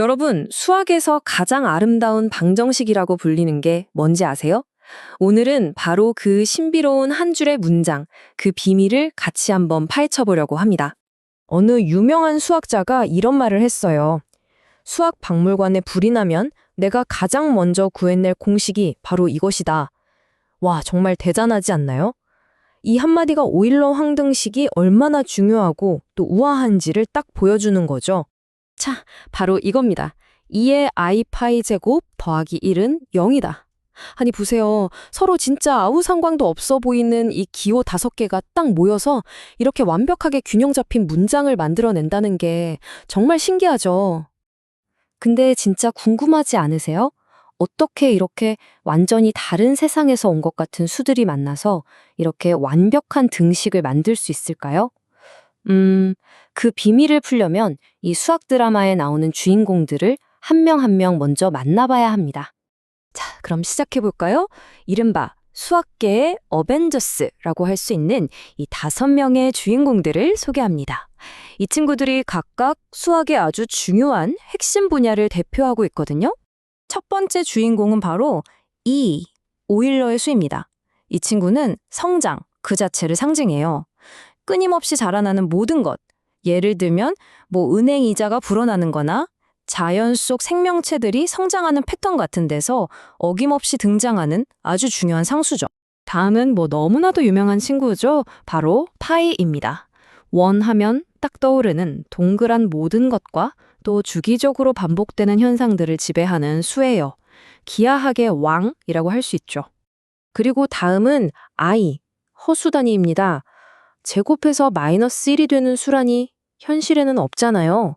여러분, 수학에서 가장 아름다운 방정식이라고 불리는 게 뭔지 아세요? 오늘은 바로 그 신비로운 한 줄의 문장, 그 비밀을 같이 한번 파헤쳐 보려고 합니다. 어느 유명한 수학자가 이런 말을 했어요. 수학 박물관에 불이 나면 내가 가장 먼저 구해낼 공식이 바로 이것이다. 와, 정말 대단하지 않나요? 이 한마디가 오일러 황등식이 얼마나 중요하고 또 우아한지를 딱 보여주는 거죠. 자, 바로 이겁니다. 2의 i 파이 제곱 더하기 1은 0이다. 아니 보세요. 서로 진짜 아무 상관도 없어 보이는 이 기호 다섯 개가 딱 모여서 이렇게 완벽하게 균형 잡힌 문장을 만들어낸다는 게 정말 신기하죠. 근데 진짜 궁금하지 않으세요? 어떻게 이렇게 완전히 다른 세상에서 온 것 같은 수들이 만나서 이렇게 완벽한 등식을 만들 수 있을까요? 음, 그 비밀을 풀려면 이 수학 드라마에 나오는 주인공들을 한 명 한 명 먼저 만나봐야 합니다. 자, 그럼 시작해볼까요? 이른바 수학계의 어벤져스라고 할 수 있는 이 다섯 명의 주인공들을 소개합니다. 이 친구들이 각각 수학의 아주 중요한 핵심 분야를 대표하고 있거든요. 첫 번째 주인공은 바로 이 오일러의 수입니다. 이 친구는 성장 그 자체를 상징해요. 끊임없이 자라나는 모든 것. 예를 들면 뭐 은행 이자가 불어나는 거나 자연 속 생명체들이 성장하는 패턴 같은 데서 어김없이 등장하는 아주 중요한 상수죠. 다음은 뭐 너무나도 유명한 친구죠. 바로 파이입니다. 원 하면 딱 떠오르는 동그란 모든 것과 또 주기적으로 반복되는 현상들을 지배하는 수예요. 기하학의 왕이라고 할 수 있죠. 그리고 다음은 I, 허수단위입니다. 제곱해서 마이너스 1이 되는 수란이 현실에는 없잖아요.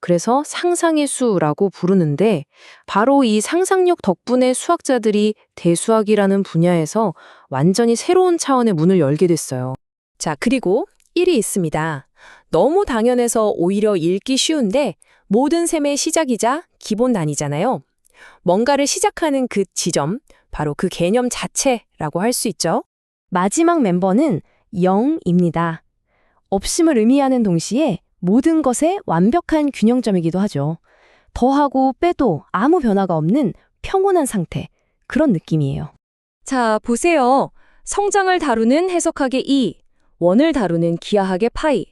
그래서 상상의 수라고 부르는데 바로 이 상상력 덕분에 수학자들이 대수학이라는 분야에서 완전히 새로운 차원의 문을 열게 됐어요. 자, 그리고 1이 있습니다. 너무 당연해서 오히려 읽기 쉬운데 모든 셈의 시작이자 기본 단위잖아요. 뭔가를 시작하는 그 지점, 바로 그 개념 자체라고 할 수 있죠. 마지막 멤버는 0입니다. 없음을 의미하는 동시에 모든 것의 완벽한 균형점이기도 하죠. 더하고 빼도 아무 변화가 없는 평온한 상태, 그런 느낌이에요. 자, 보세요. 성장을 다루는 해석학의 이, 원을 다루는 기하학의 파이,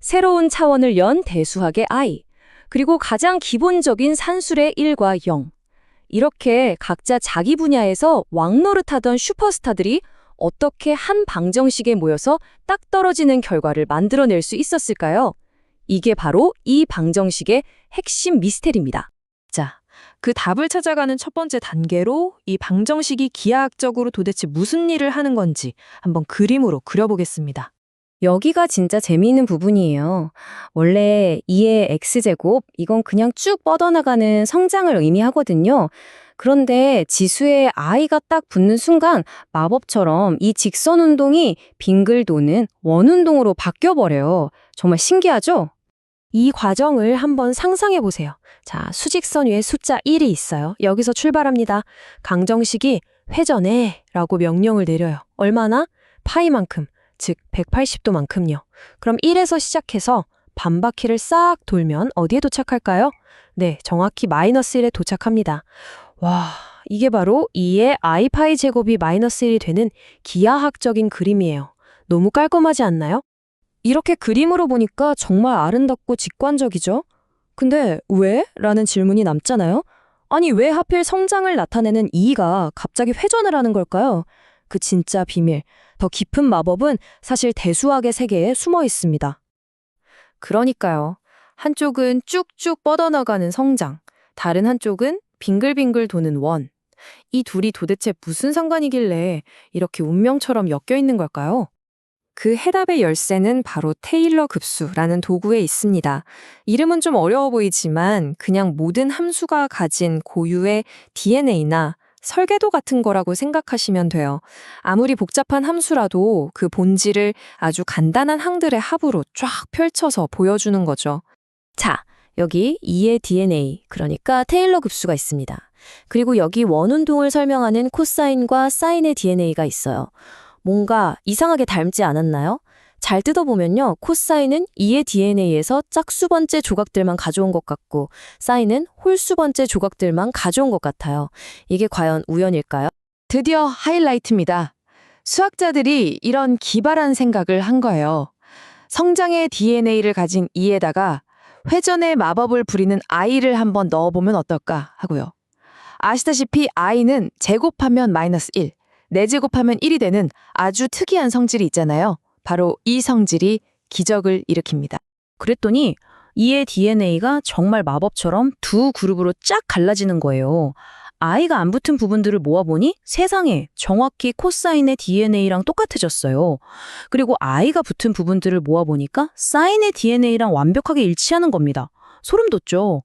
새로운 차원을 연 대수학의 i, 그리고 가장 기본적인 산술의 1과 0. 이렇게 각자 자기 분야에서 왕노릇하던 슈퍼스타들이 어떻게 한 방정식에 모여서 딱 떨어지는 결과를 만들어낼 수 있었을까요? 이게 바로 이 방정식의 핵심 미스테리입니다. 자, 그 답을 찾아가는 첫 번째 단계로 이 방정식이 기하학적으로 도대체 무슨 일을 하는 건지 한번 그림으로 그려보겠습니다. 여기가 진짜 재미있는 부분이에요. 원래 2의 x제곱, 이건 그냥 쭉 뻗어나가는 성장을 의미하거든요. 그런데 지수에 i가 딱 붙는 순간 마법처럼 이 직선 운동이 빙글 도는 원 운동으로 바뀌어버려요. 정말 신기하죠? 이 과정을 한번 상상해 보세요. 자, 수직선 위에 숫자 1이 있어요. 여기서 출발합니다. 강정식이 회전해 라고 명령을 내려요. 얼마나? 파이만큼. 즉 180도만큼요. 그럼 1에서 시작해서 반바퀴를 싹 돌면 어디에 도착할까요? 네, 정확히 마이너스 1에 도착합니다. 와, 이게 바로 2의 i파이 제곱이 마이너스 1이 되는 기하학적인 그림이에요. 너무 깔끔하지 않나요? 이렇게 그림으로 보니까 정말 아름답고 직관적이죠? 근데 왜? 라는 질문이 남잖아요? 아니, 왜 하필 성장을 나타내는 2가 갑자기 회전을 하는 걸까요? 그 진짜 비밀, 더 깊은 마법은 사실 대수학의 세계에 숨어 있습니다. 그러니까요. 한쪽은 쭉쭉 뻗어나가는 성장, 다른 한쪽은 빙글빙글 도는 원. 이 둘이 도대체 무슨 상관이길래 이렇게 운명처럼 엮여 있는 걸까요? 그 해답의 열쇠는 바로 테일러 급수라는 도구에 있습니다. 이름은 좀 어려워 보이지만 그냥 모든 함수가 가진 고유의 DNA나 설계도 같은 거라고 생각하시면 돼요. 아무리 복잡한 함수라도 그 본질을 아주 간단한 항들의 합으로 쫙 펼쳐서 보여주는 거죠. 자, 여기 2의 DNA, 그러니까 테일러 급수가 있습니다. 그리고 여기 원운동을 설명하는 코사인과 사인의 DNA가 있어요. 뭔가 이상하게 닮지 않았나요? 잘 뜯어보면요. 코사인은 2의 DNA에서 짝수 번째 조각들만 가져온 것 같고, 사인은 홀수 번째 조각들만 가져온 것 같아요. 이게 과연 우연일까요? 드디어 하이라이트입니다. 수학자들이 이런 기발한 생각을 한 거예요. 성장의 DNA를 가진 이에다가 회전의 마법을 부리는 i를 한번 넣어보면 어떨까 하고요. 아시다시피 i는 제곱하면 마이너스 1, 4제곱하면 1이 되는 아주 특이한 성질이 있잖아요. 바로 이 성질이 기적을 일으킵니다. 그랬더니 2의 DNA가 정말 마법처럼 두 그룹으로 쫙 갈라지는 거예요. I가 안 붙은 부분들을 모아보니 세상에 정확히 코사인의 DNA랑 똑같아졌어요. 그리고 i가 붙은 부분들을 모아보니까 사인의 DNA랑 완벽하게 일치하는 겁니다. 소름 돋죠?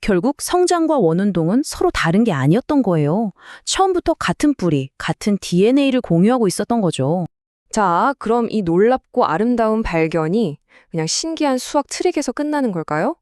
결국 성장과 원운동은 서로 다른 게 아니었던 거예요. 처음부터 같은 뿌리, 같은 DNA를 공유하고 있었던 거죠. 자, 그럼 이 놀랍고 아름다운 발견이 그냥 신기한 수학 트릭에서 끝나는 걸까요?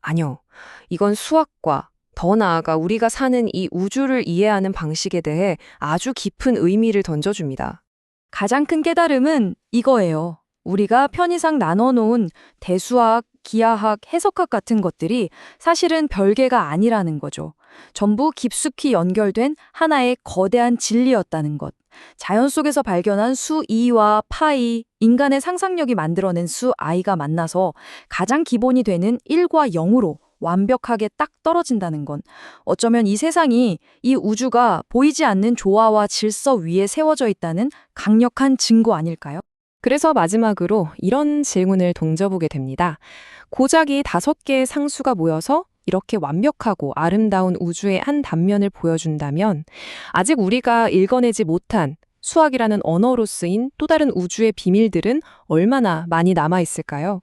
아니요. 이건 수학과 더 나아가 우리가 사는 이 우주를 이해하는 방식에 대해 아주 깊은 의미를 던져줍니다. 가장 큰 깨달음은 이거예요. 우리가 편의상 나눠놓은 대수학, 기하학, 해석학 같은 것들이 사실은 별개가 아니라는 거죠. 전부 깊숙이 연결된 하나의 거대한 진리였다는 것. 자연 속에서 발견한 수 2와 파이, 인간의 상상력이 만들어낸 수 i가 만나서 가장 기본이 되는 1과 0으로 완벽하게 딱 떨어진다는 건 어쩌면 이 세상이 이 우주가 보이지 않는 조화와 질서 위에 세워져 있다는 강력한 증거 아닐까요? 그래서 마지막으로 이런 질문을 던져보게 됩니다. 고작이 다섯 개의 상수가 모여서 이렇게 완벽하고 아름다운 우주의 한 단면을 보여준다면 아직 우리가 읽어내지 못한 수학이라는 언어로 쓰인 또 다른 우주의 비밀들은 얼마나 많이 남아 있을까요?